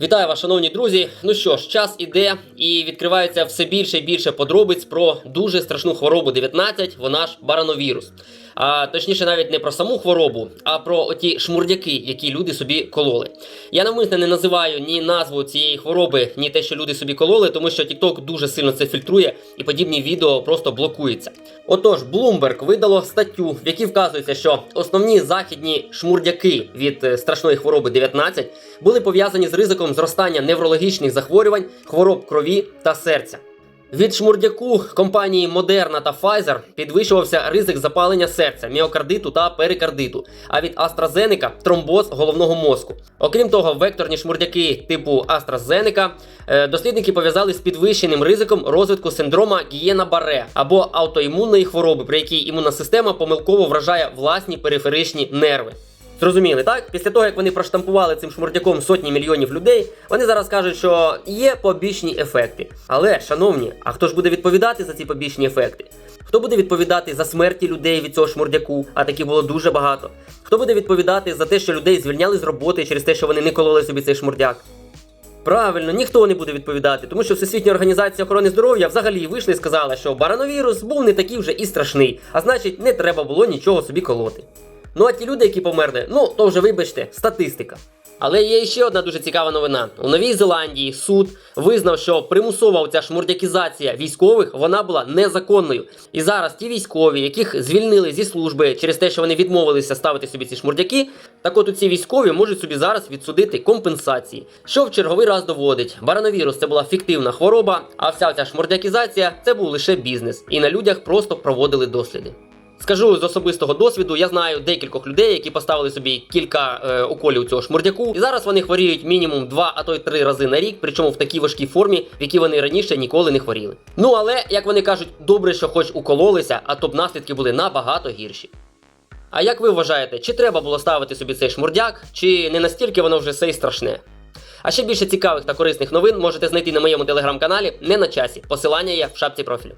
Вітаю вас, шановні друзі. Ну що ж, час іде і відкривається все більше і більше подробиць про дуже страшну хворобу 19, вона ж барановірус. А точніше, навіть не про саму хворобу, а про оті шмурдяки, які люди собі кололи. Я навмисне не називаю ні назву цієї хвороби, ні те, що люди собі кололи, тому що TikTok дуже сильно це фільтрує і подібні відео просто блокуються. Отож, Bloomberg видало статтю, в якій вказується, що основні західні шмурдяки від е, страшної хвороби 19 були пов'язані з ризиком зростання неврологічних захворювань, хвороб крові та серця. Від шмурдяку компанії Moderna та Pfizer підвищувався ризик запалення серця, міокардиту та перикардиту, а від AstraZeneca – тромбоз головного мозку. Окрім того, векторні шмурдяки типу AstraZeneca е, дослідники пов'язали з підвищеним ризиком розвитку синдрома Гієна-Барре або аутоімунної хвороби, при якій імунна система помилково вражає власні периферичні нерви. Зрозуміли, так? Після того, як вони проштампували цим шмурдяком сотні мільйонів людей, вони зараз кажуть, що є побічні ефекти. Але, шановні, а хто ж буде відповідати за ці побічні ефекти? Хто буде відповідати за смерті людей від цього шмурдяку, а таких було дуже багато? Хто буде відповідати за те, що людей звільняли з роботи через те, що вони не кололи собі цей шмурдяк? Правильно, ніхто не буде відповідати, тому що Всесвітня організація охорони здоров'я взагалі вийшла і сказала, що барановірус був не такий вже і страшний, а значить, не треба було нічого собі колоти. Ну а ті люди, які померли, ну то вже вибачте, статистика. Але є ще одна дуже цікава новина. У Новій Зеландії суд визнав, що примусова оця шмурдякізація військових вона була незаконною. І зараз ті військові, яких звільнили зі служби через те, що вони відмовилися ставити собі ці шмурдяки, так от ці військові можуть собі зараз відсудити компенсації. Що в черговий раз доводить, барановірус це була фіктивна хвороба, а вся ця шмурдякізація це був лише бізнес, і на людях просто проводили досліди. Скажу з особистого досвіду, я знаю декількох людей, які поставили собі кілька е, уколів цього шмурдяку, і зараз вони хворіють мінімум два, а то й три рази на рік, причому в такій важкій формі, в якій вони раніше ніколи не хворіли. Ну але як вони кажуть, добре, що хоч укололися, а то б наслідки були набагато гірші. А як ви вважаєте, чи треба було ставити собі цей шмурдяк, чи не настільки воно вже все й страшне? А ще більше цікавих та корисних новин можете знайти на моєму телеграм-каналі не на часі. Посилання є в шапці профілю.